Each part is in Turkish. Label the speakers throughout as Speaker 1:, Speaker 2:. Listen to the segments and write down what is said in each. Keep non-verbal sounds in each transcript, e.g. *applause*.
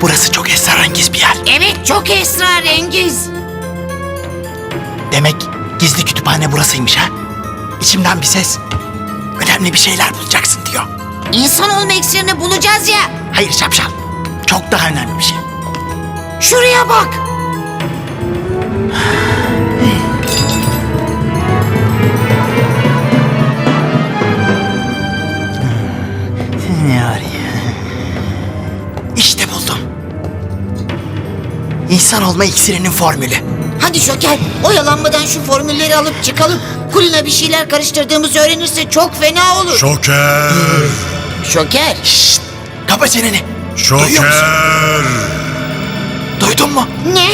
Speaker 1: Burası çok esrarengiz bir yer.
Speaker 2: Evet çok esrarengiz.
Speaker 1: Demek gizli kütüphane burasıymış ha? İçimden bir ses. Önemli bir şeyler bulacaksın diyor.
Speaker 2: İnsan olma iksirini bulacağız ya.
Speaker 1: Hayır şapşal. Çok daha önemli bir şey.
Speaker 2: Şuraya bak.
Speaker 1: İnsan olma iksirinin formülü.
Speaker 2: Hadi Şoker oyalanmadan şu formülleri alıp çıkalım. Kulina bir şeyler karıştırdığımızı öğrenirse çok fena olur.
Speaker 3: Şoker!
Speaker 2: Şoker.
Speaker 1: Şşt! Kapa çeneni. Duyuyor musun?
Speaker 3: Şoker!
Speaker 1: Duydun mu?
Speaker 2: Ne?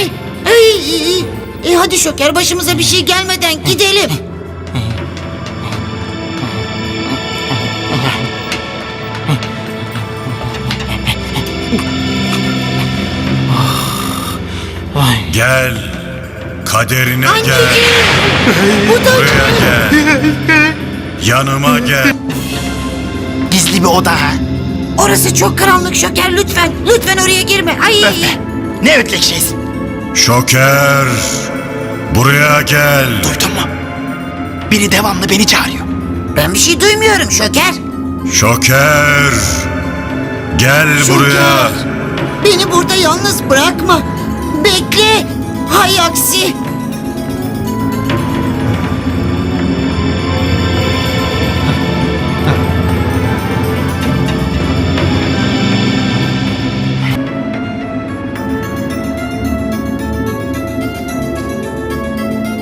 Speaker 2: Ay, e, hadi Şoker başımıza bir şey gelmeden gidelim.
Speaker 3: Gel. Kaderine
Speaker 2: Anneciğim.
Speaker 3: gel.
Speaker 2: Bu da
Speaker 3: Buraya gel. Yanıma gel.
Speaker 1: Gizli bir oda ha?
Speaker 2: Orası çok karanlık Şoker lütfen. Lütfen oraya girme. Ay.
Speaker 1: Öf be. Ne ötlek şeysin.
Speaker 3: Şoker. Buraya gel.
Speaker 1: Duydun mu? Biri devamlı beni çağırıyor.
Speaker 2: Ben bir şey duymuyorum Şoker.
Speaker 3: Şoker. Gel buraya.
Speaker 2: Şoker. Beni burada yalnız bırakma. Bekle. Hay aksi.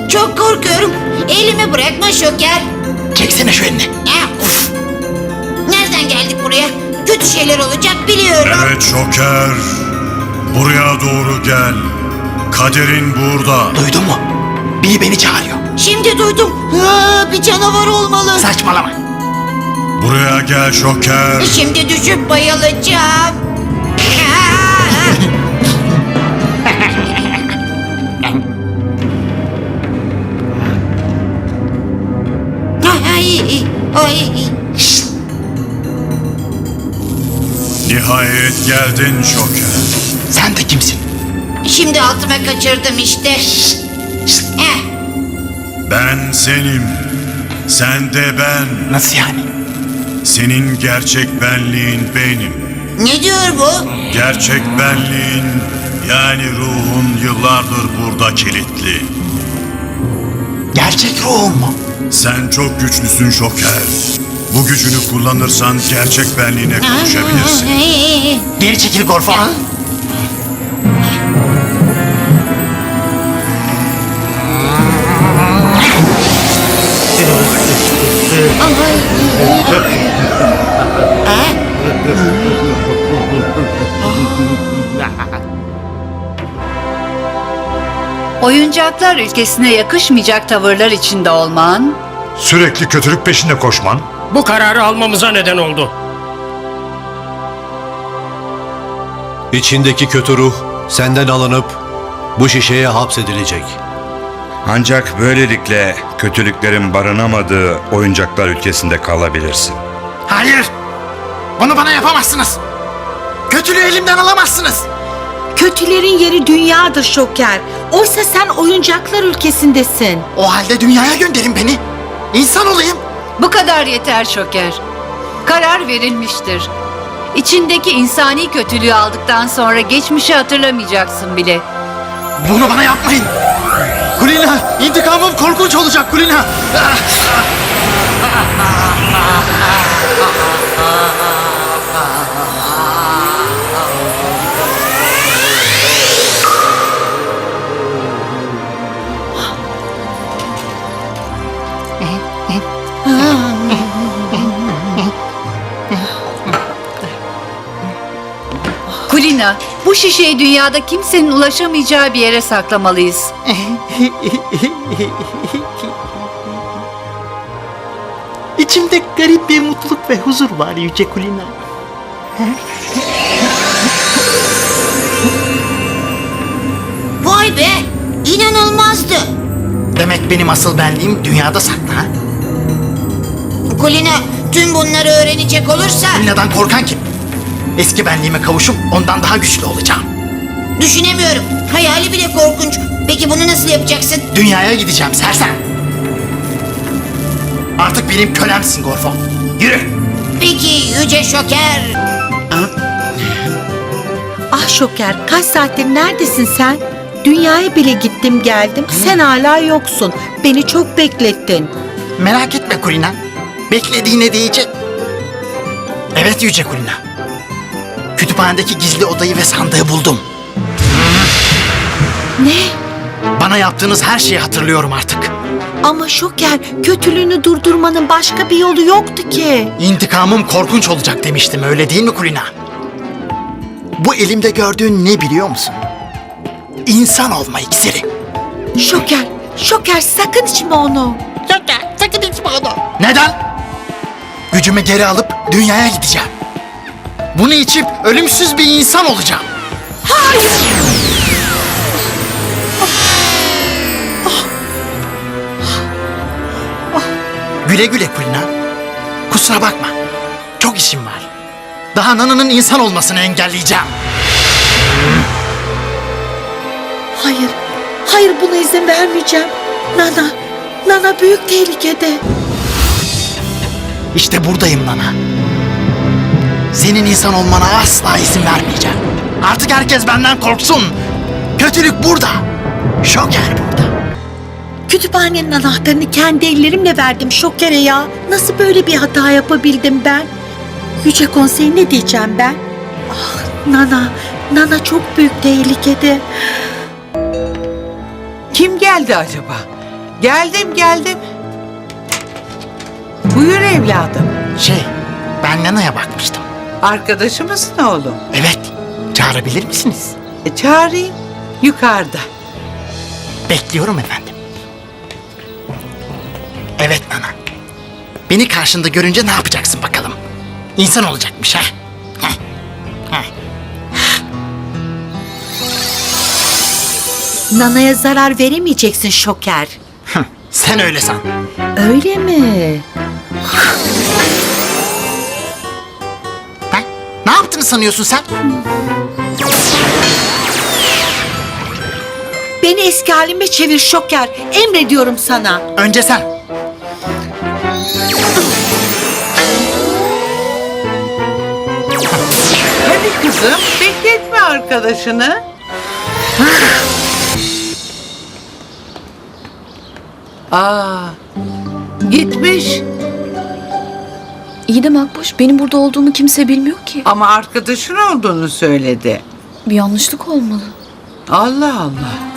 Speaker 2: Çok korkuyorum. Elimi bırakma Şoker.
Speaker 1: Çeksene şu elini.
Speaker 2: Nereden geldik buraya? Kötü şeyler olacak biliyorum.
Speaker 3: Evet Şoker. Buraya doğru gel. Kaderin burada.
Speaker 1: Duydun mu? Biri beni çağırıyor.
Speaker 2: Şimdi duydum. Aa, bir canavar olmalı.
Speaker 1: Saçmalama.
Speaker 3: Buraya gel Şoker.
Speaker 2: Şimdi düşüp bayılacağım. Ay, ay.
Speaker 3: Nihayet geldin Şoker.
Speaker 1: Sen de kimsin?
Speaker 2: Şimdi altıma kaçırdım işte. Eh,
Speaker 3: Ben senim. Sen de ben.
Speaker 1: Nasıl yani?
Speaker 3: Senin gerçek benliğin benim.
Speaker 2: ne diyor bu?
Speaker 3: Gerçek benliğin yani ruhun yıllardır burada kilitli.
Speaker 1: Gerçek ruhum mu?
Speaker 3: Sen çok güçlüsün Şoker. Bu gücünü kullanırsan gerçek benliğine kavuşabilirsin.
Speaker 1: Geri çekil Gorfo.
Speaker 4: Oyuncaklar ülkesine yakışmayacak tavırlar içinde olman,
Speaker 5: Sürekli kötülük peşinde koşman,
Speaker 6: Bu kararı almamıza neden oldu.
Speaker 7: İçindeki kötü ruh senden alınıp bu şişeye hapsedilecek.
Speaker 8: Ancak böylelikle kötülüklerin barınamadığı oyuncaklar ülkesinde kalabilirsin.
Speaker 1: Hayır. Bunu bana yapamazsınız. Kötülüğü elimden alamazsınız.
Speaker 9: Kötülerin yeri dünyadır Şoker. Oysa sen oyuncaklar ülkesindesin.
Speaker 1: O halde dünyaya gönderin beni. İnsan olayım.
Speaker 4: bu kadar yeter şoker. Karar verilmiştir. İçindeki insani kötülüğü aldıktan sonra geçmişi hatırlamayacaksın bile.
Speaker 1: Bunu bana yapmayın. Kulina, intikamım korkunç olacak Kulina.
Speaker 4: Kulina, bu şişeyi dünyada kimsenin ulaşamayacağı bir yere saklamalıyız. *laughs*
Speaker 10: İçimde garip bir mutluluk ve huzur var Yüce Kulina.
Speaker 2: Vay be. İnanılmazdı.
Speaker 1: Demek benim asıl benliğim dünyada saklı ha?
Speaker 2: Kulina tüm bunları öğrenecek olursa...
Speaker 1: Kulina'dan korkan kim? Eski benliğime kavuşup ondan daha güçlü olacağım.
Speaker 2: Düşünemiyorum. Hayali bile korkunç. Peki bunu nasıl yapacaksın?
Speaker 1: Dünyaya gideceğim sersem. Artık benim kölemsin Gorfo. Yürü.
Speaker 2: Peki Yüce Şoker.
Speaker 9: Ah Şoker kaç saattir neredesin sen? Dünyaya bile gittim geldim. Sen hala yoksun. Beni çok beklettin.
Speaker 1: Merak etme Kulina. Beklediğine değecek. Evet Yüce Kulina. Kütüphanedeki gizli odayı ve sandığı buldum.
Speaker 9: Ne?
Speaker 1: Bana yaptığınız her şeyi hatırlıyorum artık.
Speaker 9: Ama Şoker kötülüğünü durdurmanın başka bir yolu yoktu ki.
Speaker 1: İntikamım korkunç olacak demiştim öyle değil mi Kulina? Bu elimde gördüğün ne biliyor musun? İnsan olma iksiri.
Speaker 9: Şoker, Şoker sakın içme onu.
Speaker 2: Şoker sakın içme onu.
Speaker 1: Neden? Gücümü geri alıp dünyaya gideceğim. Bunu içip ölümsüz bir insan olacağım. Güle güle Kulina. Kusura bakma. Çok işim var. Daha Nana'nın insan olmasını engelleyeceğim.
Speaker 9: Hayır, hayır buna izin vermeyeceğim. Nana, Nana büyük tehlikede.
Speaker 1: İşte buradayım Nana. Senin insan olmana asla izin vermeyeceğim. Artık herkes benden korksun. Kötülük burada. Şoker burada.
Speaker 9: Kütüphanenin anahtarını kendi ellerimle verdim Şoker'e ya. Nasıl böyle bir hata yapabildim ben? Yüce Konsey ne diyeceğim ben? Ah Nana, Nana çok büyük tehlikede.
Speaker 11: Kim geldi acaba? Geldim geldim. Buyur evladım.
Speaker 1: Şey, ben Nana'ya bakmıştım.
Speaker 11: Arkadaşı mısın oğlum?
Speaker 1: Evet, çağırabilir misiniz?
Speaker 11: E, çağırayım. Yukarıda.
Speaker 1: Bekliyorum efendim. Evet Nana. Beni karşında görünce ne yapacaksın bakalım? İnsan olacakmış ha? Heh.
Speaker 9: Nana'ya zarar veremeyeceksin Şoker.
Speaker 1: Hıh, Sen öyle san.
Speaker 9: Öyle mi?
Speaker 1: Yaptığını sanıyorsun sen?
Speaker 9: Beni eski halime çevir Şoker. Emrediyorum sana.
Speaker 1: Önce sen.
Speaker 11: Hadi kızım bekletme arkadaşını. Aa, gitmiş
Speaker 12: İyi de Makbuş benim burada olduğumu kimse bilmiyor ki.
Speaker 11: ama arkadaşın olduğunu söyledi.
Speaker 12: Bir yanlışlık olmalı.
Speaker 11: Allah Allah.